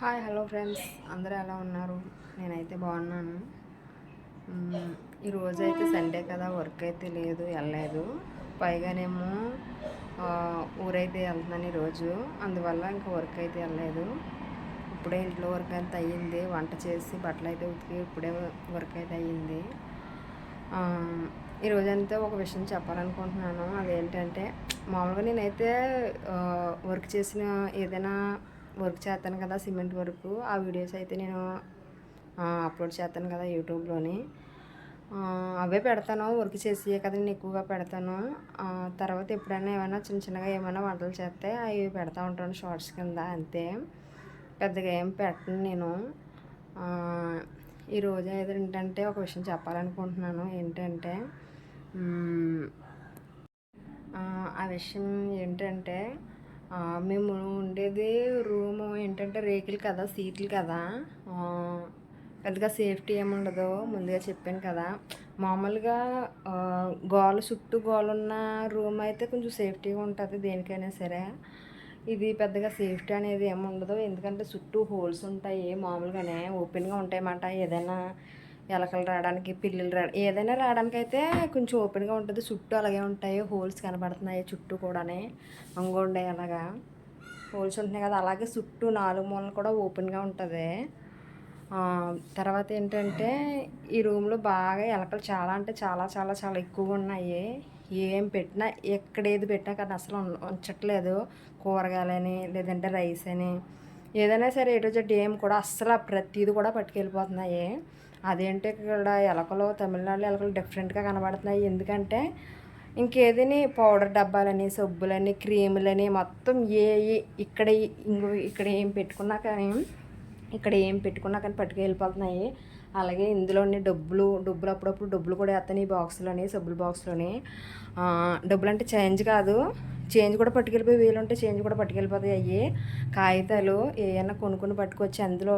Hi hello friends. అందరూ ఎలా ఉన్నారు? నేనైతే బాగున్నాను. ఈరోజు అయితే సండే కదా వర్క్ అయితే లేదు వెళ్ళలేదు. పైగానేమో ఊరైతే వెళ్తున్నాను ఈరోజు అందువల్ల ఇంకా వర్క్ అయితే వెళ్ళలేదు. ఇప్పుడే ఇంట్లో వర్క్ అయితే అయ్యింది. వంట చేసి బట్టలు అయితే ఉతికి ఇప్పుడే వర్క్ అయితే అయ్యింది. ఈరోజు ఈ ఒక విషయం చెప్పాలనుకుంటున్నాను. అదేంటంటే మామూలుగా నేనైతే వర్క్ చేసిన ఏదైనా వర్క్ చేస్తాను కదా సిమెంట్ వర్క్. ఆ వీడియోస్ అయితే నేను అప్లోడ్ చేస్తాను కదా యూట్యూబ్లోని. అవే పెడతాను వర్క్ చేసి కదా నేను ఎక్కువగా పెడతాను. తర్వాత ఎప్పుడైనా ఏమైనా చిన్న చిన్నగా ఏమైనా వంటలు చేస్తే అవి పెడతా ఉంటాను షార్ట్స్ కింద అంతే. పెద్దగా ఏం పెట్టను నేను. ఈరోజు అయితే ఏంటంటే ఒక విషయం చెప్పాలనుకుంటున్నాను. ఏంటంటే ఆ, విషయం ఏంటంటే మేము ఉండేది రూము ఏంటంటే రేకులు కదా సీట్లు కదా. పెద్దగా సేఫ్టీ ఏమి ఉండదు ముందుగా చెప్పాను కదా. మామూలుగా గోల చుట్టూ గోల ఉన్న రూమ్ అయితే కొంచెం సేఫ్టీగా ఉంటుంది దేనికైనా సరే. ఇది పెద్దగా సేఫ్టీ అనేది ఏమి ఉండదు ఎందుకంటే చుట్టూ హోల్స్ ఉంటాయి మామూలుగానే ఓపెన్గా ఉంటాయన్నమాట. ఏదైనా ఎలకలు రావడానికి పిల్లులు రా ఏదైనా రావడానికి అయితే కొంచెం ఓపెన్గా ఉంటుంది. చుట్టూ అలాగే ఉంటాయి. హోల్స్ కనబడుతున్నాయి చుట్టూ కూడానే. అంగుండే అలాగా. హోల్స్ ఉంటున్నాయి కదా. అలాగే చుట్టూ నాలుగు మూలలు కూడా ఓపెన్గా ఉంటుంది. తర్వాత ఏంటంటే ఈ రూమ్లో బాగా ఎలకలు చాలా అంటే చాలా చాలా చాలా ఎక్కువగా ఉన్నాయి. ఏం పెట్టినా ఎక్కడ ఏది పెట్టినా కానీ అసలు ఉంచట్లేదు. కూరగాయలని లేదంటే రైస్ అని. ఏదైనా సరే ఏటో జెడ్ ఏం కూడా అస్సలు ప్రతిది కూడా పట్టుకెళ్ళిపోతున్నాయి. అదేంటి ఇక్కడ ఎలకలు తమిళనాడులో ఎలకలు డిఫరెంట్గా కనబడుతున్నాయి. ఎందుకంటే ఇంకేదని పౌడర్ డబ్బాలని సబ్బులని క్రీములని మొత్తం ఏ ఇక్కడ ఇంకో ఇక్కడ ఏం పెట్టుకున్నా కానీ ఇక్కడ ఏం పెట్టుకున్నా కానీ పట్టుకెళ్ళిపోతున్నాయి. అలాగే ఇందులోని డబ్బులు డబ్బులు అప్పుడప్పుడు డబ్బులు కూడా వేస్తాను ఈ బాక్స్లోని సబ్బుల బాక్స్లోని డబ్బులు అంటే చేంజ్ కాదు. చేంజ్ కూడా పట్టుకెళ్ళిపోయి వీలు ఉంటే చేంజ్ కూడా పట్టుకెళ్ళిపోతాయి అయ్యి. కాగితాలు ఏమైనా కొనుక్కొని పట్టుకొచ్చి అందులో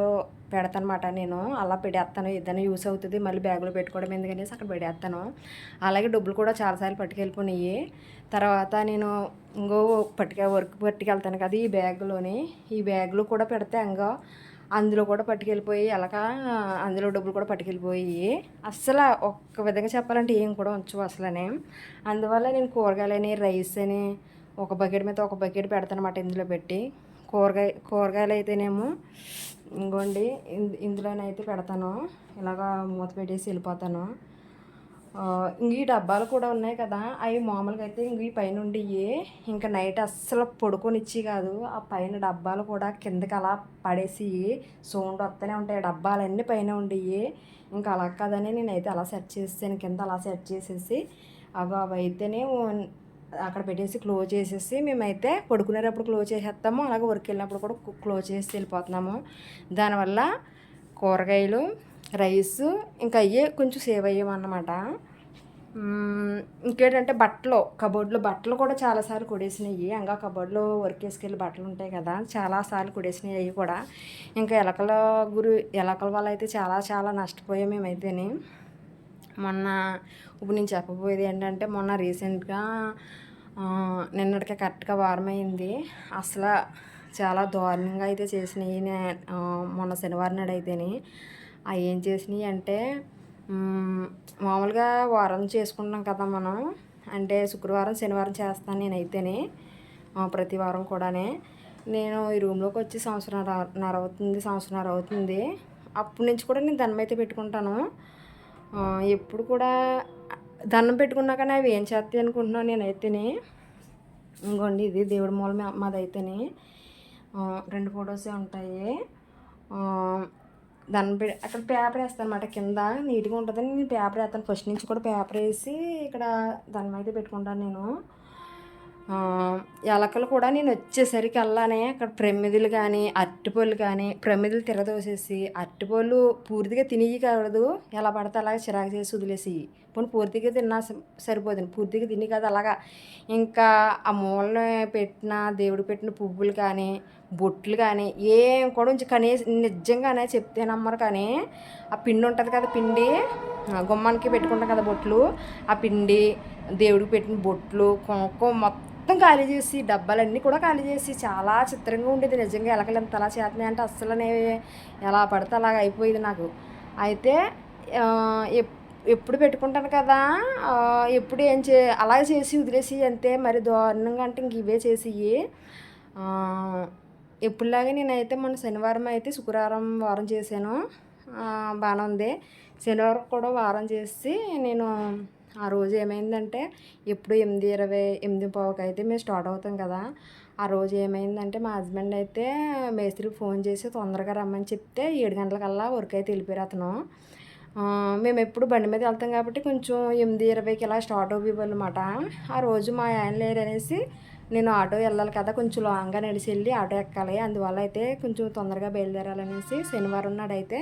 పెడతానమాట నేను. అలా పెడేస్తాను ఏదైనా యూస్ అవుతుంది మళ్ళీ బ్యాగ్లో పెట్టుకోవడం ఎందుకనేసి అక్కడ పెడేస్తాను అలాగే డబ్బులు కూడా చాలాసార్లు పట్టుకెళ్ళిపోయినాయి. తర్వాత నేను ఇంకో పట్టుక వర్క్ పట్టుకెళ్తాను కదా ఈ బ్యాగ్లోని ఈ బ్యాగ్లో కూడా పెడితే ఇంకా అందులో కూడా పట్టుకెళ్ళిపోయి అలాగా అందులో డబ్బులు కూడా పట్టుకెళ్ళిపోయి అస్సలు ఒక్క విధంగా చెప్పాలంటే ఏం కూడా ఉంచవు అసలనే. అందువల్ల నేను కూరగాయలని రైస్ అని ఒక బకెట్ మీద ఒక బకెట్ పెడతానమాట ఇందులో పెట్టి. కూరగాయ కూరగాయలు అయితేనేమో ఇంకోండి ఇందు ఇందులోనైతే పెడతాను. ఇలాగా మూత పెట్టేసి వెళ్ళిపోతాను. ఈ డబ్బాలు కూడా ఉన్నాయి కదా. అవి మామూలుగా అయితే ఇంక ఈ పైన ఉండియే. ఇంకా నైట్ అస్సలు పడుకొనిచ్చి కాదు. ఆ పైన డబ్బాలు కూడా కిందకి అలా పడేసి సౌండ్ వస్తూనే ఉంటాయి. డబ్బాలన్నీ పైన ఉండి ఇంకా అలా కాదని నేనైతే అలా సెట్ చేసేసాను. కింద అలా సెట్ చేసేసి అవి అవి అయితేనే అక్కడ పెట్టేసి క్లోజ్ చేసేసి మేమైతే పడుకునేటప్పుడు క్లోజ్ చేసేస్తాము. అలాగే వర్క్ వెళ్ళినప్పుడు కూడా క్లోజ్ చేసి వెళ్ళిపోతున్నాము. దానివల్ల కూరగాయలు రైస్ ఇంకా అయ్యే కొంచెం సేవ్ అయ్యామన్నమాట ఇంకేంటంటే బట్టలు కబోర్డ్లో బట్టలు కూడా చాలాసార్లు కొడేసినాయి ఇంకా కబోర్డ్లో వర్క్ వేసుకెళ్ళి బట్టలు ఉంటాయి కదా చాలాసార్లు కొడేసినాయి అవి కూడా. ఇంకా ఎలకల గురి ఎలకల వల్ల అయితే చాలా చాలా నష్టపోయాం మేమైతేని. మొన్న ఇప్పుడు నేను చెప్పబోయేది ఏంటంటే మొన్న రీసెంట్గా నిన్నటికే కరెక్ట్గా వారం అయింది అసలు చాలా దారుణంగా అయితే చేసినాయి మొన్న శనివారం నాడు అయితేనే అవి ఏం చేసినాయి అంటే మామూలుగా వారం చేసుకుంటాం కదా మనం. అంటే శుక్రవారం శనివారం చేస్తాను నేనైతేనే ప్రతి వారం కూడానే. నేను ఈ రూమ్లోకి వచ్చి సంవత్సరం అవుతుంది సంవత్సరం అవుతుంది అప్పటి నుంచి కూడా నేను దండం అయితే పెట్టుకుంటాను. ఎప్పుడు కూడా దండం పెట్టుకున్నాక అవి ఏం చేస్తాయి అనుకుంటున్నాను నేనైతేనే. ఇంకోండి ఇది దేవుడి మూల మాదైతేనే. రెండు ఫొటోసే ఉంటాయి. ఆ, అక్కడ పేపర్ వేస్తాను అనమాట కింద. నీట్గా ఉంటుందని నేను పేపర్ వేస్తాను. ఫస్ట్ నుంచి కూడా పేపర్ వేసి ఇక్కడ దాని మీద పెట్టుకుంటాను నేను. ఎలకలు కూడా నేను వచ్చేసరికి అల్లానే అక్కడ ప్రమిదలు కానీ అరటిపళ్ళు కానీ ప్రమిదలు తిరగదోసేసి అరటిపళ్ళు పూర్తిగా తినేయి ఎలా పడితే అలాగే చిరాకు చేసి వదిలేసి పోనీ పూర్తిగా తిన్నా సరిపోతుంది పూర్తిగా తిని కదా అలాగా. ఇంకా ఆ మూలలో పెట్టిన దేవుడు పెట్టిన పువ్వులు కానీ బొట్లు కానీ ఏం కూడా ఉంచి కనీసం నిజంగానే చెప్తే నమ్మరు కానీ ఆ పిండి ఉంటుంది కదా పిండి గుమ్మానికి పెట్టుకుంటాం కదా బొట్లు ఆ పిండి దేవుడికి పెట్టిన బొట్లు కుంకుమ మొత్తం ఖాళీ చేసి డబ్బాలన్నీ కూడా ఖాళీ చేసి చాలా చిత్రంగా ఉండేది నిజంగా. ఎలకలు అలా చేస్తున్నాయి అంటే అస్సలు ఎలా పడితే అలాగ అయిపోయేది నాకు. అయితే ఎప్పుడు పెట్టుకుంటాను కదా ఎప్పుడు ఏం చే అలా చేసి వదిలేసి అంతే మరి దారుణంగా అంటే ఇంక ఇవే చేసి ఆ, ఎప్పుడులాగే నేనైతే మొన్న శనివారం అయితే శుక్రవారం వారం చేశాను. బాగానే ఉంది. శనివారం కూడా వారం చేసి నేను ఆ రోజు ఏమైందంటే ఎప్పుడు ఎనిమిది ఇరవై ఎనిమిది పావుకి అయితే మేము స్టార్ట్ అవుతాం కదా ఆ రోజు ఏమైందంటే మా హస్బెండ్ అయితే మేస్త్రికి ఫోన్ చేసి తొందరగా రమ్మని చెప్తే ఏడు గంటలకల్లా వర్క్ అయితే వెళ్ళిపోయారు అతను. మేము ఎప్పుడు బండి మీద వెళ్తాం కాబట్టి కొంచెం ఎనిమిది ఇరవైకి ఇలా స్టార్ట్ అవ్వాలి అనమాట ఆ రోజు మా ఆయన లేరు అనేసి నేను ఆటో వెళ్ళాలి కదా కొంచెం లాంగ్గా నడిచి వెళ్ళి ఆటో ఎక్కాలి. అందువల్ల అయితే కొంచెం తొందరగా బయలుదేరాలనేసి శనివారం నాడు అయితే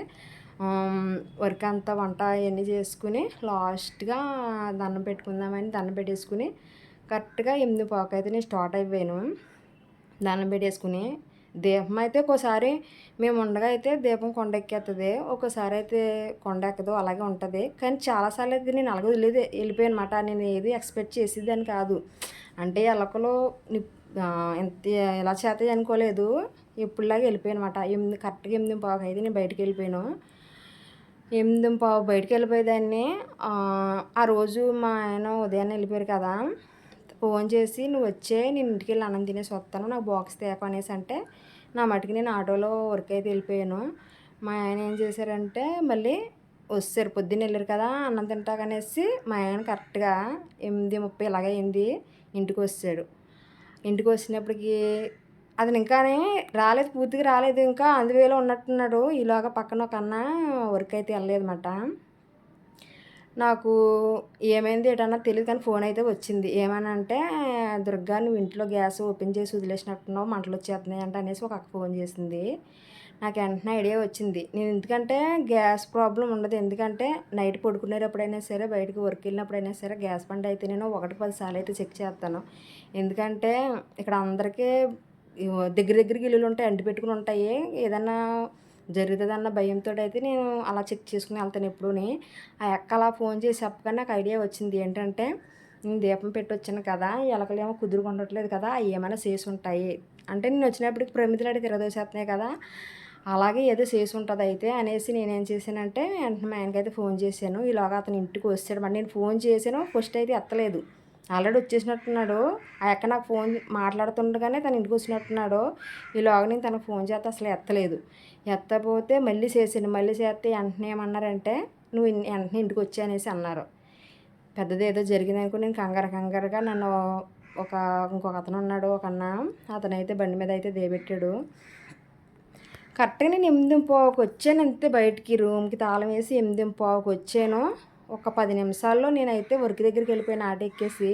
వర్క్ అంతా వంట అవన్నీ చేసుకుని లాస్ట్గా దండం పెట్టుకుందామని దండం పెట్టేసుకుని కరెక్ట్గా ఎనిమిది పాకు అయితే నేను స్టార్ట్ అయిపోయాను. దండం పెట్టేసుకుని దీపం అయితే ఒకసారి మేము ఉండగా అయితే దీపం కొండ ఎక్కేస్తుంది ఒక్కోసారి అయితే కొండ ఎక్కదు అలాగే ఉంటుంది. కానీ చాలాసార్లు అయితే నేను అలాగే వదిలేదు వెళ్ళిపోయాను అనమాట నేను ఏది ఎక్స్పెక్ట్ చేసేదాన్ని కాదు. అంటే ఎలకలు ఎంత ఎలా చేతాయి అనుకోలేదు. ఎప్పుడులాగా వెళ్ళిపోయాను అనమాట ఎనిమిది కరెక్ట్గా ఎనిమిది పావుకి అయితే నేను బయటికి వెళ్ళిపోయాను. ఎనిమిది పావు బయటికి వెళ్ళిపోయేదాన్ని. ఆ రోజు మా ఆయన ఉదయాన్నే వెళ్ళిపోయారు కదా. ఫోన్ చేసి నువ్వు వచ్చే నేను ఇంటికి వెళ్ళి అన్నం తినేసి వస్తాను నాకు బాక్స్ తేప అనేసి అంటే నా మటుకు నేను ఆటోలో వర్క్ అయితే వెళ్ళిపోయాను. మా ఆయన ఏం చేశారంటే మళ్ళీ వస్తారు పొద్దున్న వెళ్ళారు కదా అన్నం తింటాకనేసి మా ఆయన కరెక్ట్గా ఎనిమిది ముప్పై ఇలాగైంది ఇంటికి వచ్చాడు. ఇంటికి వచ్చినప్పటికి అతను ఇంకానే రాలేదు పూర్తిగా రాలేదు ఇంకా అందువేలో ఉన్నట్టున్నాడు. ఈలోగా పక్కన ఒక అన్న వర్క్ అయితే వెళ్ళలేదన్నమాట. నాకు ఏమైంది ఏటన్నా తెలియదు కానీ ఫోన్ అయితే వచ్చింది. ఏమని అంటే దుర్గా నువ్వు ఇంట్లో గ్యాస్ ఓపెన్ చేసి వదిలేసినట్టున్నావు మంటలు వచ్చేస్తున్నాయి అంట అనేసి ఒక అక్క ఫోన్ చేసింది. నాకు వెంటనే ఐడియా వచ్చింది. నేను ఎందుకంటే గ్యాస్ ప్రాబ్లం ఉండదు. ఎందుకంటే నైట్ పడుకునేటప్పుడైనా సరే బయటకు వర్క్ వెళ్ళినప్పుడైనా సరే గ్యాస్ బండ్ అయితే నేను ఒకటి పది సార్లు అయితే చెక్ చేస్తాను. ఎందుకంటే ఇక్కడ అందరికీ దగ్గర దగ్గరికి ఇల్లులు ఉంటాయి అంటి పెట్టుకుని ఉంటాయి. ఏదన్నా జరుగుతుందన్న భయంతో అయితే నేను అలా చెక్ చేసుకుని వెళ్తాను ఎప్పుడూని. ఆ ఎక్క అలా ఫోన్ చేసి చెప్పగానే నాకు ఐడియా వచ్చింది ఏంటంటే నేను దీపం పెట్టి వచ్చాను కదా ఎలకలేమో కుదురుకుండట్లేదు కదా అవి ఏమైనా చేసి ఉంటాయి. అంటే నేను వచ్చినప్పటికి ప్రమితులు అడిగి తిరదోసేస్తున్నాయి కదా అలాగే ఏదో చేసి ఉంటుంది అయితే అనేసి నేనేం చేశానంటే వెంటనే మా ఆయనకైతే ఫోన్ చేశాను. ఈలోగా అతను ఇంటికి వచ్చాడు మరి నేను ఫోన్ చేశాను ఫస్ట్ అయితే ఎత్తలేదు. ఆల్రెడీ వచ్చేసినట్టున్నాడు. ఆ అక్క నాకు ఫోన్ మాట్లాడుతుండగానే తను ఇంటికి వచ్చినట్టున్నాడు. ఈలోగా నేను తనకు ఫోన్ చేస్తే అసలు ఎత్తలేదు. ఎత్తపోతే మళ్ళీ చేసాను మళ్ళీ చేస్తే వెంటనే ఏమన్నారంటే నువ్వు వెంటనే ఇంటికి వచ్చి అనేసి అన్నారు. పెద్దది ఏదో జరిగిందనుకో నేను కంగారు కంగారుగా నన్ను ఒక ఇంకొక అతను ఉన్నాడు ఒక అన్న. అతనైతే బండి మీద అయితే దేబెట్టాడు. కరెక్ట్గా నేను ఎనిమిది పావుకి వచ్చాను అంతే బయటికి. రూమ్కి తాళం వేసి ఎనిమిది పావుకి వచ్చాను. ఒక పది నిమిషాల్లో నేనైతే వర్క్ దగ్గరికి వెళ్ళిపోయిన ఆట ఎక్కేసి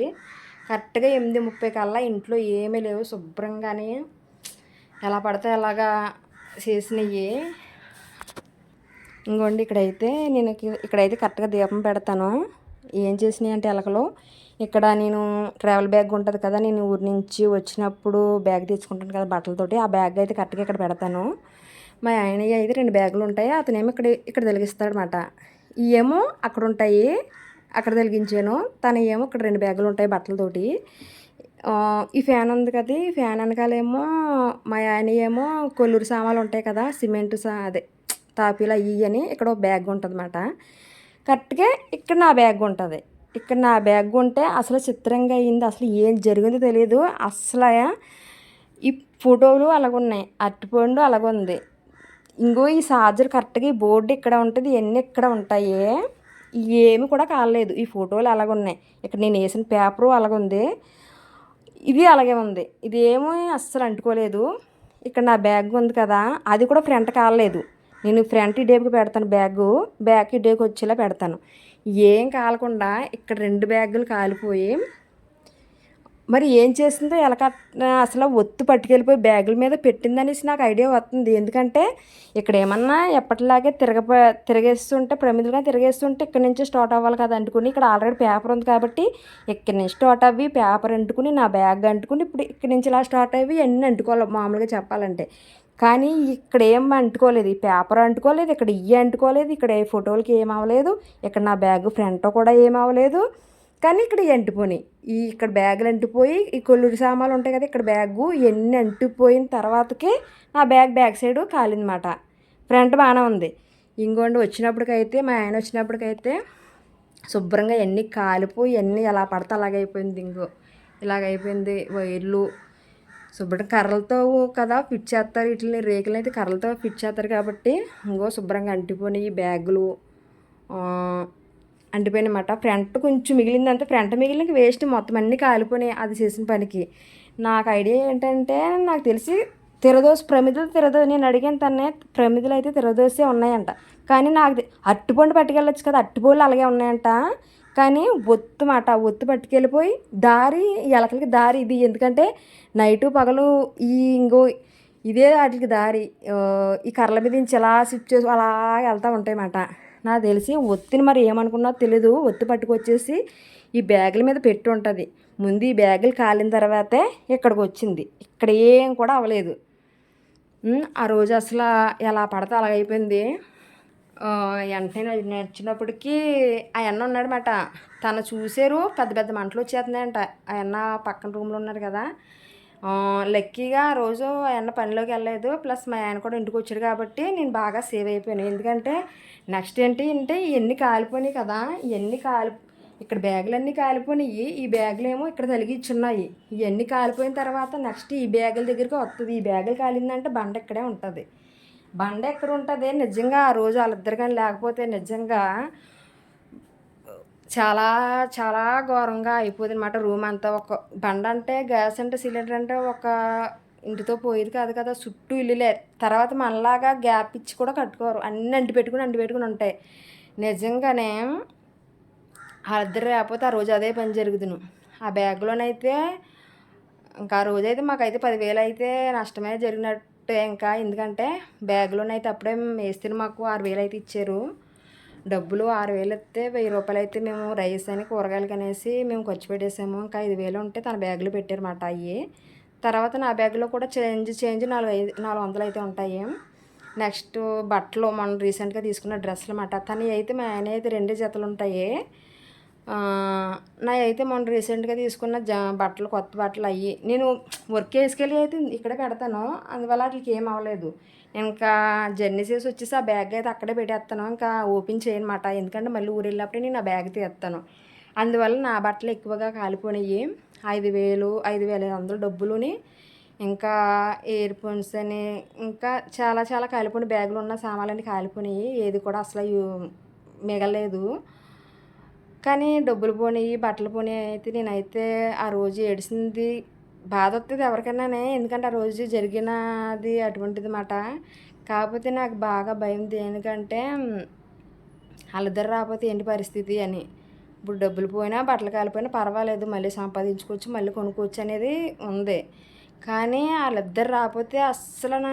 కరెక్ట్గా ఎనిమిది ముప్పై కల్లా ఇంట్లో ఏమీ లేవు శుభ్రంగానే ఎలా పడితే అలాగా చేసినవి. ఇంకోండి ఇక్కడైతే నేను ఇక్కడైతే కరెక్ట్గా దీపం పెడతాను. ఏం చేసినాయి అంటే ఎలకలు. ఇక్కడ నేను ట్రావెల్ బ్యాగ్ ఉంటుంది కదా నేను ఊరి నుంచి వచ్చినప్పుడు బ్యాగ్ తెచ్చుకుంటాను కదా బట్టలతోటి ఆ బ్యాగ్ అయితే కరెక్ట్గా ఇక్కడ పెడతాను. మా ఆయన అయితే రెండు బ్యాగులు ఉంటాయి అతనేమో ఇక్కడ ఇక్కడ వెలిగిస్తాడు అనమాట ఏమో అక్కడ ఉంటాయి అక్కడ తొలగించాను తన ఏమో ఇక్కడ రెండు బ్యాగులు ఉంటాయి బట్టలతోటి. ఈ ఫ్యాన్ ఉంది కదా ఈ ఫ్యాన్ వెనకాలేమో మా ఆయన ఏమో కొల్లూరు సామాన్లు ఉంటాయి కదా సిమెంట్ సా అదే తాపీలు అయ్యి అని ఇక్కడ ఒక బ్యాగ్ ఉంటుంది అన్నమాట కరెక్ట్గా ఇక్కడ నా బ్యాగ్ ఉంటుంది. ఇక్కడ నా బ్యాగ్ ఉంటే అసలు చిత్రంగా అయింది అసలు ఏం జరిగిందో తెలియదు అసలు ఈ ఫోటోలు అలాగున్నాయి అరటిపండు అలాగుంది. ఇంకో ఈ చార్జర్ కరెక్ట్గా ఈ బోర్డు ఇక్కడ ఉంటుంది ఇవన్నీ ఇక్కడ ఉంటాయి. ఏమి కూడా కాలేదు. ఈ ఫోటోలు అలాగున్నాయి. ఇక్కడ నేను వేసిన పేపరు అలాగుంది. ఇది అలాగే ఉంది. ఇది ఏమీ అస్సలు అంటుకోలేదు. ఇక్కడ నా బ్యాగ్ ఉంది కదా అది కూడా ఫ్రంట్ కాలేదు. నేను ఫ్రంట్ ఇడేకి పెడతాను బ్యాగు బ్యాక్ ఇడేకి వచ్చేలా పెడతాను. ఏం కాలకుండా ఇక్కడ రెండు బ్యాగులు కాలిపోయి మరి ఏం చేసిందో ఎలక అసలు ఒత్తు పట్టుకెళ్ళిపోయి బ్యాగుల మీద పెట్టిందనేసి నాకు ఐడియా వస్తుంది. ఎందుకంటే ఇక్కడ ఏమన్నా ఎప్పటిలాగే తిరగ తిరగేస్తుంటే ప్రమిదలుగా తిరగేస్తుంటే ఇక్కడ నుంచి స్టార్ట్ అవ్వాలి కదా అంటుకుని ఇక్కడ ఆల్రెడీ పేపర్ ఉంది కాబట్టి ఇక్కడ నుంచి స్టార్ట్ అవ్వి పేపర్ అంటుకుని నా బ్యాగ్ అంటుకుని ఇప్పుడు ఇక్కడ నుంచి ఇలా స్టార్ట్ అవ్వి అన్నీ అంటుకోవాలి మామూలుగా చెప్పాలంటే. కానీ ఇక్కడ ఏం అంటుకోలేదు. ఈ పేపర్ అంటుకోలేదు ఇక్కడ ఇవి అంటుకోలేదు ఇక్కడ ఏ ఫోటోలకి ఏం అవ్వలేదు ఇక్కడ నా బ్యాగ్ ఫ్రంట్ కూడా ఏం అవ్వలేదు. కానీ ఇక్కడ అంటిపోయి ఈ ఇక్కడ బ్యాగులు అంటిపోయి ఈ కొల్లూరు సామాన్లు ఉంటాయి కదా ఇక్కడ బ్యాగు ఇవన్నీ అంటిపోయిన తర్వాతకి నా బ్యాగ్ బ్యాక్ సైడ్ కాలిందన్నమాట ఫ్రంట్ బాగానే ఉంది. ఇంకోండి వచ్చినప్పటికైతే మా ఆయన వచ్చినప్పటికైతే శుభ్రంగా ఎన్ని కాలిపోయి ఎన్ని ఎలా పడితే అలాగైపోయింది ఇంకో. ఇలాగైపోయింది వైర్లు. శుభ్రంగా కర్రలతో కదా ఫిట్ చేస్తారు. వీటిని రేకులు అయితే కర్రలతో ఫిట్ చేస్తారు కాబట్టి ఇంకో శుభ్రంగా అంటిపోయినాయి బ్యాగులు. అంటిపోయినమాట. ఫ్రంట్ కొంచెం మిగిలిందంటే ఫ్రంట్ మిగిలిన వేస్ట్ మొత్తం అన్నీ కాలిపోయినాయి అది చేసిన పనికి. నాకు ఐడియా ఏంటంటే నాకు తెలిసి తిరదోసి ప్రమిదలు తిరదో నేను అడిగిన తనే ప్రమిదలు అయితే తిరదోసే ఉన్నాయంట. కానీ నాకు అట్టుపండు పట్టుకెళ్ళొచ్చు కదా అట్టుపళ్ళు అలాగే ఉన్నాయంట. కానీ ఒత్తు మాట ఒత్తు పట్టుకెళ్ళిపోయి దారి ఎలకలకి దారి ఇది. ఎందుకంటే నైటు పగలు ఈ ఇంకో ఇదే వాటికి దారి. ఈ కర్రల మీద నుంచి ఎలా షిఫ్ట్ చేసి అలా వెళ్తూ ఉంటాయి అన్నమాట నాకు తెలిసి ఒత్తిని మరి ఏమనుకున్నా తెలీదు. ఒత్తి పట్టుకొచ్చేసి ఈ బ్యాగుల మీద పెట్టి ఉంటుంది. ముందు ఈ బ్యాగులు కాలిన తర్వాతే ఇక్కడికి వచ్చింది. ఇక్కడ ఏం కూడా అవ్వలేదు. ఆ రోజు అసలు ఎలా పడితే అలాగైపోయింది వెంటనే నడిచినప్పటికీ ఆ అన్న ఉన్నాడనమాట తను చూసారు పెద్ద పెద్ద మంటలు వచ్చేస్తున్నాయంట. ఆ అన్న పక్కన రూమ్లో ఉన్నారు కదా. లక్కీగా ఆ రోజు ఆయన పనిలోకి వెళ్ళలేదు. ప్లస్ మా ఆయన కూడా ఇంటికి వచ్చాడు కాబట్టి నేను బాగా సేవ్ అయిపోయాను. ఎందుకంటే నెక్స్ట్ ఏంటి అంటే ఇవన్నీ కాలిపోయినాయి కదా. ఇవన్నీ కాలి ఇక్కడ బ్యాగులన్నీ కాలిపోయినాయి. ఈ బ్యాగులు ఏమో ఇక్కడ తలిగిచ్చున్నాయి. ఇవన్నీ కాలిపోయిన తర్వాత నెక్స్ట్ ఈ బ్యాగుల దగ్గరికి వస్తుంది ఈ బ్యాగులు కాలిందంటే బండ ఇక్కడే ఉంటుంది. బండ ఎక్కడ ఉంటుంది? నిజంగా ఆ రోజు వాళ్ళిద్దరు కానీ లేకపోతే నిజంగా చాలా చాలా ఘోరంగా అయిపోతుంది అనమాట రూమ్ అంతా. ఒక బండ అంటే గ్యాస్ అంటే సిలిండర్ అంటే ఒక ఇంటితో పోయేది కాదు కదా. చుట్టూ ఇల్లులే. తర్వాత మనలాగా గ్యాప్ ఇచ్చి కూడా కట్టుకోరు. అన్నీ అంటి పెట్టుకుని అంటి పెట్టుకుని ఉంటాయి. నిజంగానే వాళ్ళిద్దరు లేకపోతే ఆ రోజు అదే పని జరుగుతును ఆ బ్యాగ్లోనైతే ఇంకా ఆ రోజైతే మాకైతే పదివేలు అయితే నష్టమే జరిగినట్టే ఇంకా. ఎందుకంటే బ్యాగ్లోనైతే అప్పుడే వేస్తే మాకు ఆరు వేలు అయితే ఇచ్చారు. డబ్బులు ఆరు వేలు ఇస్తే వెయ్యి రూపాయలు అయితే మేము రైస్ అని కూరగాయలకి అనేసి మేము ఖర్చు పెట్టేసాము. ఇంకా ఐదు వేలు ఉంటే తన బ్యాగులో పెట్టారన్నమాట అవి తర్వాత నా బ్యాగ్లో కూడా చేంజ్ చేంజ్ నాలుగు ఐదు నాలుగు వందలు అయితే ఉంటాయి. నెక్స్ట్ బట్టలు మనం రీసెంట్గా తీసుకున్న డ్రెస్సులు అన్నమాట. తను అయితే మా ఆయన అయితే రెండు జతలు ఉంటాయి. నా అయితే మొన్న రీసెంట్గా తీసుకున్న జ బట్టలు కొత్త బట్టలు అయ్యి నేను వర్క్ వేసుకెళ్ళి అయితే ఇక్కడ పెడతాను. అందువల్ల వాటికి ఏం అవ్వలేదు. ఇంకా జర్నీ చేసి వచ్చేసి ఆ బ్యాగ్ అయితే అక్కడే పెట్టేస్తాను. ఇంకా ఓపెన్ చేయనమాట. ఎందుకంటే మళ్ళీ ఊరు వెళ్ళినప్పుడు నేను ఆ బ్యాగ్ తీస్తాను. అందువల్ల నా బట్టలు ఎక్కువగా కాలిపోయినాయి ఐదు వేలు ఐదు వేల ఐదు వందలు డబ్బులుని ఇంకా ఇయర్ ఫోన్స్ అని ఇంకా చాలా చాలా కాలిపోయిన బ్యాగులు ఉన్న సామాన్లన్నీ కాలిపోయినాయి ఏది కూడా అసలు మిగలేదు కానీ డబ్బులు పోనీ బట్టలు పోనీ అయితే నేనైతే ఆ రోజు ఏడిసింది. బాధ వస్తుంది ఎవరికైనానే ఎందుకంటే ఆ రోజు జరిగినది అటువంటిది మాట. కాకపోతే నాకు బాగా భయం దేనికంటే వాళ్ళిద్దరు రాకపోతే ఏంటి పరిస్థితి అని. ఇప్పుడు డబ్బులు పోయినా బట్టలు కాలిపోయినా పర్వాలేదు మళ్ళీ సంపాదించుకోవచ్చు మళ్ళీ కొనుక్కోవచ్చు అనేది ఉంది. కానీ వాళ్ళిద్దరు రాకపోతే అస్సలు నా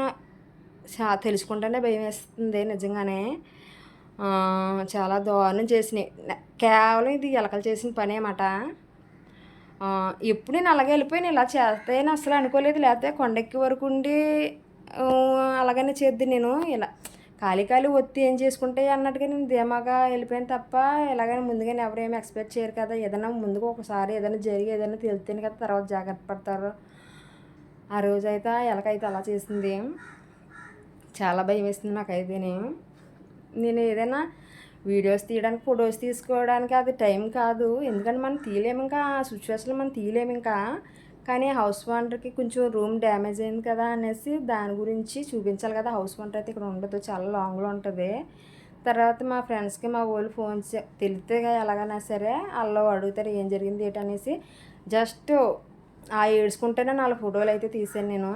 తెలుసుకుంటేనే భయం వేస్తుంది నిజంగానే. చాలా దారుణం చేసినాయి. కేవలం ఇది ఎలకలు చేసిన పని అన్నమాట. ఎప్పుడు నేను అలాగే వెళ్ళిపోయి ఇలా చేస్తాయని అసలు అనుకోలేదు. లేకపోతే కొండెక్కి వరకు ఉండి అలాగనే చేద్ది నేను. ఇలా ఖాళీ ఖాళీ ఒత్తి ఏం చేసుకుంటే అన్నట్టుగా నేను ధీమాగా వెళ్ళిపోయాను తప్ప ఎలాగైనా ముందుగానే ఎవరేమి ఎక్స్పెక్ట్ చేయరు కదా. ఏదైనా ముందుకు ఒకసారి ఏదైనా జరిగి ఏదైనా తెలుస్తేనే కదా తర్వాత జాగ్రత్త పడతారు. ఆ రోజైతే ఎలాగైతే అలా చేసింది. చాలా భయం వేసింది నాకైతేనే. నేను ఏదైనా వీడియోస్ తీయడానికి ఫొటోస్ తీసుకోవడానికి అది టైం కాదు. ఎందుకంటే మనం తీయలేము ఇంకా ఆ సిచ్యువేషన్లో మనం తీయలేము ఇంకా. కానీ హౌస్ ఓనర్కి కొంచెం రూమ్ డ్యామేజ్ అయింది కదా అనేసి దాని గురించి చూపించాలి కదా. హౌస్ ఓనర్ అయితే ఇక్కడ ఉండదు చాలా లాంగ్లో ఉంటుంది. తర్వాత మా ఫ్రెండ్స్కి మా వాళ్ళు ఫోన్ తెలితే ఎలాగైనా సరే వాళ్ళు అడుగుతారు ఏం జరిగింది ఏంటనేసి జస్ట్ ఆ ఏడ్చుకుంటేనే నాలుగు ఫోటోలు అయితే తీసాను నేను.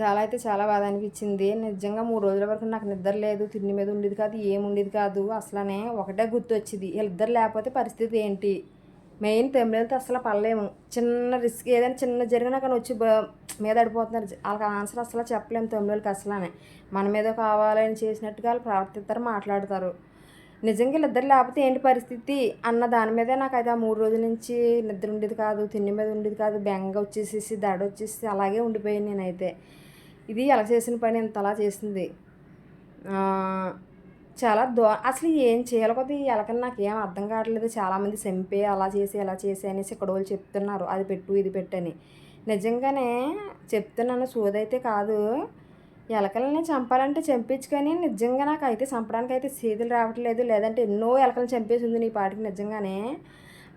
చాలా అయితే చాలా బాధ అనిపించింది. నిజంగా మూడు రోజుల వరకు నాకు నిద్ర లేదు. తిండి మీద ఉండేది కాదు ఏముండేది కాదు. అసలనే ఒకటే గుర్తు వచ్చింది వీళ్ళిద్దరు లేకపోతే పరిస్థితి ఏంటి? మెయిన్ తమిళతో అసలు పడలేము. చిన్న రిస్క్ ఏదైనా చిన్న జరిగినా కానీ వచ్చి మీద అడిపోతున్నారు వాళ్ళకి ఆన్సర్ అసలు చెప్పలేము తమిళకి అసలనే మన మీద కావాలని చేసినట్టుగా వాళ్ళు ప్రవర్తిస్తారు మాట్లాడతారు. నిజంగా వీళ్ళిద్దరు లేకపోతే ఏంటి పరిస్థితి? అన్న దాని మీదే నాకు అయితే ఆ మూడు రోజుల నుంచి నిద్ర ఉండేది కాదు తిండి మీద ఉండేది కాదు. బెంగ వచ్చేసేసి దడ వచ్చేసి అలాగే ఉండిపోయాను నేనైతే. ఇది ఎలా చేసిన పని ఇంతలా చేసింది? చాలా దో అసలు ఏం చేయాలి కొద్ది ఎలకని నాకు ఏం అర్థం కావట్లేదు. చాలామంది చంపే అలా చేసి ఎలా చేసి అనేసి ఇక్కడ వాళ్ళు చెప్తున్నారు. అది పెట్టు ఇది పెట్టని. నిజంగానే చెప్తున్నాను సోదైతే కాదు. ఎలకలని చంపాలంటే చంపించు కానీ నిజంగా నాకు అయితే చంపడానికి అయితే చేతులు రావట్లేదు. లేదంటే ఎన్నో ఎలకలను చంపేసింది నీ పాటికి నిజంగానే.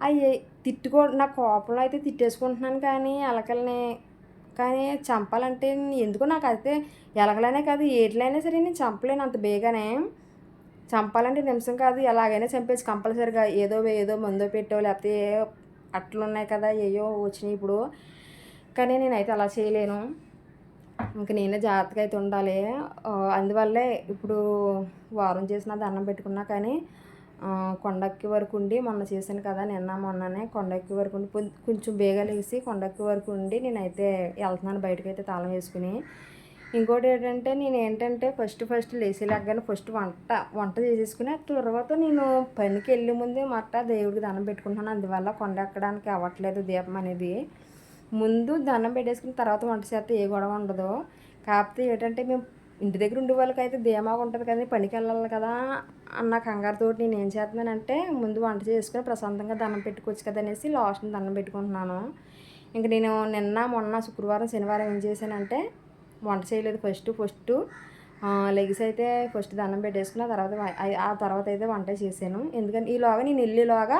అవి తిట్టుకో నా కోపంలో అయితే తిట్టేసుకుంటున్నాను కానీ ఎలకల్ని కానీ చంపాలంటే ఎందుకో నాకు అయితే ఎలకలనే కాదు ఏట్లైనా సరే నేను చంపలేను అంత బేగానే. చంపాలంటే నిమిషం కాదు ఎలాగైనా చంపేసి కంపల్సరిగా ఏదో ఏదో మందో పెట్టో లేకపోతే అట్లు ఉన్నాయి కదా ఏయో వచ్చినాయి ఇప్పుడు. కానీ నేనైతే అలా చేయలేను. ఇంక నేనే జాగ్రత్తగా అయితే ఉండాలి. అందువల్లే ఇప్పుడు వారం చేసిన దండం పెట్టుకున్నా కానీ కొండక్కి వరకు ఉండి మొన్న చేశాను కదా నిన్న మొన్ననే కొండక్కి వరకు ఉండి కొంచెం బేగలేసి కొండక్కి వరకు ఉండి నేనైతే వెళ్తున్నాను బయటకు అయితే తాళం వేసుకుని. ఇంకోటి ఏంటంటే నేను ఏంటంటే ఫస్ట్ ఫస్ట్ లేచి లేకగానే ఫస్ట్ వంట వంట చేసేసుకుని తర్వాత నేను పనికి వెళ్ళే ముందే మట్ట దేవుడికి దండం పెట్టుకుంటున్నాను. అందువల్ల కొండ ఎక్కడానికి అవ్వట్లేదు దీపం అనేది. ముందు దండం పెట్టేసుకుని తర్వాత వంట చేస్తే ఏ గొడవ ఉండదు. కాకపోతే ఏంటంటే మేము ఇంటి దగ్గర ఉండే వాళ్ళకి అయితే ధీమాగా ఉంటుంది కదా పనికి వెళ్ళాలి కదా అన్న కంగారుతో నేను ఏం చేస్తున్నానంటే ముందు వంట చేసుకుని ప్రశాంతంగా దండం పెట్టుకోవచ్చు కదా అనేసి లాస్ట్ దండం పెట్టుకుంటున్నాను. ఇంక నేను నిన్న మొన్న శుక్రవారం శనివారం ఏం చేశానంటే వంట చేయలేదు ఫస్ట్ ఫస్ట్ లెగ్స్ అయితే ఫస్ట్ దండం పెట్టేసుకున్న తర్వాత ఆ- తర్వాత అయితే వంట చేశాను. ఎందుకంటే ఈలోగా నేను వెళ్ళేలోగా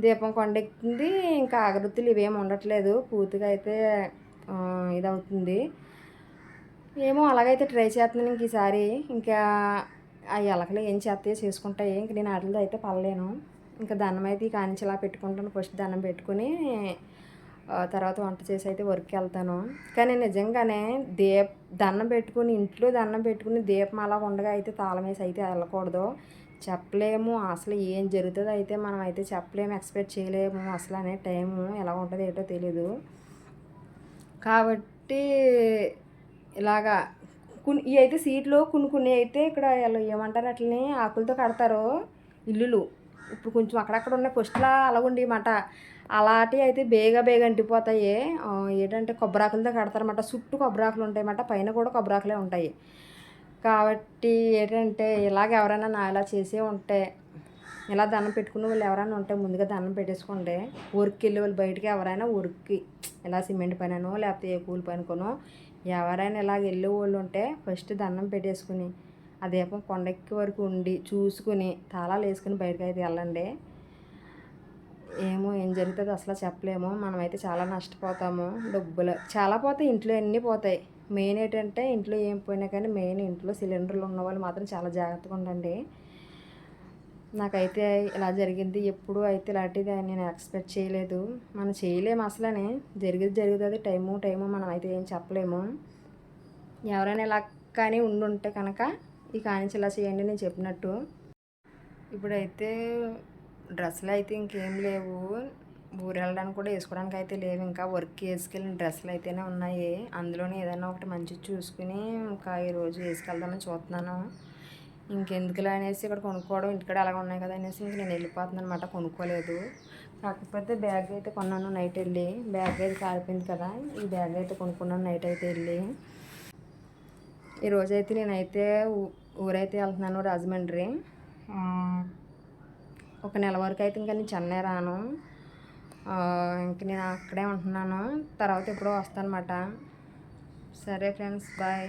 దీపం కొండెక్కింది ఇంకా అగరొత్తులు ఇవేమి ఉండట్లేదు పూర్తిగా అయితే ఇదవుతుంది. ఏమో అలాగైతే ట్రై చేస్తున్నాను ఇంక ఈసారి. ఇంకా ఆ ఎలకలు ఏం చేస్తాయో చేసుకుంటాయి ఇంక నేను అడలది అయితే పడలేను. ఇంకా దండం అయితే ఈ పెట్టుకుంటాను. ఫస్ట్ దండం పెట్టుకుని తర్వాత వంట చేసి అయితే వర్క్కి వెళ్తాను. కానీ నిజంగానే దీప్ దండం పెట్టుకుని ఇంట్లో దండం పెట్టుకుని దీపం అలా ఉండగా అయితే తాళం వేసి అయితే వెళ్ళకూడదు. చెప్పలేము. అసలు ఏం జరుగుతుందో అయితే మనం అయితే చెప్పలేము. ఎక్స్పెక్ట్ చేయలేము. అసలు అనే టైము ఎలా ఉంటుందో ఏంటో తెలీదు. కాబట్టి ఇలాగా కొన్ని ఇవి అయితే సీట్లు కొన్ని కొన్ని అయితే ఇక్కడ వీళ్ళు ఏమంటారు అట్లని ఆకులతో కడతారు ఇల్లులు. ఇప్పుడు కొంచెం అక్కడక్కడ ఉన్నాయి ఫస్ట్లా అలాగుండి మాట అలాంటివి అయితే బేగా బేగా అంటిపోతాయి. ఏంటంటే కొబ్బరాకులతో కడతారన్నమాట. చుట్టూ కొబ్బరాకులు ఉంటాయన్నమాట. పైన కూడా కొబ్బరాకులే ఉంటాయి. కాబట్టి ఏంటంటే ఇలాగ ఎవరైనా నా ఇలా చేసే ఉంటే ఇలా దండం పెట్టుకునే వాళ్ళు ఎవరైనా ఉంటే ముందుగా దండం పెట్టేసుకోండి. ఊరికి వెళ్ళే వాళ్ళు బయటికి ఎవరైనా ఊరికి ఇలా సిమెంట్ పైననో లేకపోతే ఏ కూలి పనుకోనో ఎవరైనా ఇలాగ వెళ్ళే వాళ్ళు ఉంటే ఫస్ట్ దండం పెట్టేసుకుని ఆ దీపం కొండెక్కి వరకు ఉండి చూసుకుని తాళాలు వేసుకుని బయటకు అయితే వెళ్ళండి. ఏమో ఏం జరుగుతుందో అసలు చెప్పలేము. మనమైతే చాలా నష్టపోతాము. డబ్బులు చాలా పోతాయి ఇంట్లో అన్నీ పోతాయి. మెయిన్ ఏంటంటే ఇంట్లో ఏం పోయినా కానీ మెయిన్ ఇంట్లో సిలిండర్లు ఉన్న వాళ్ళు మాత్రం చాలా జాగ్రత్తగా ఉండండి. నాకైతే ఇలా జరిగింది. ఎప్పుడు అయితే ఇలాంటిది నేను ఎక్స్పెక్ట్ చేయలేదు. మనం చేయలేము అసలనే. జరిగేది జరుగుతుంది. టైము టైము మనం అయితే ఏం చెప్పలేము. ఎవరైనా ఇలా కానీ ఉండుంటే కనుక ఈ కానించి ఇలా చేయండి నేను చెప్పినట్టు. ఇప్పుడైతే డ్రెస్సులు అయితే ఇంకేం లేవు. ఊరు వెళ్ళడానికి కూడా వేసుకోవడానికి అయితే లేవు. ఇంకా వర్క్ వేసుకెళ్ళిన డ్రెస్సులు అయితేనే ఉన్నాయి. అందులోనే ఏదైనా ఒకటి మంచి చూసుకుని ఇంకా ఈరోజు వేసుకెళ్దామని చూస్తున్నాను. ఇంకెందుకులే అనేసి ఇక్కడ కొనుక్కోవడం ఇంటికాడ అలాగ ఉన్నాయి కదా అనేసి ఇంక నేను వెళ్ళిపోతున్నాను అనమాట కొనుక్కోలేదు. కాకపోతే బ్యాగ్ అయితే కొన్నాను నైట్ వెళ్ళి. బ్యాగ్ అయితే కాలిపోయింది కదా ఈ బ్యాగ్ అయితే కొనుక్కున్నాను నైట్ అయితే వెళ్ళి. ఈరోజు అయితే నేనైతే ఊ- ఊరైతే వెళ్తున్నాను రాజమండ్రి. ఒక నెల వరకు అయితే ఇంకా నేను చెన్నై రాను. ఇంక నేను అక్కడే ఉంటున్నాను. తర్వాత ఎప్పుడో వస్తాను అనమాట సరే ఫ్రెండ్స్ బాయ్.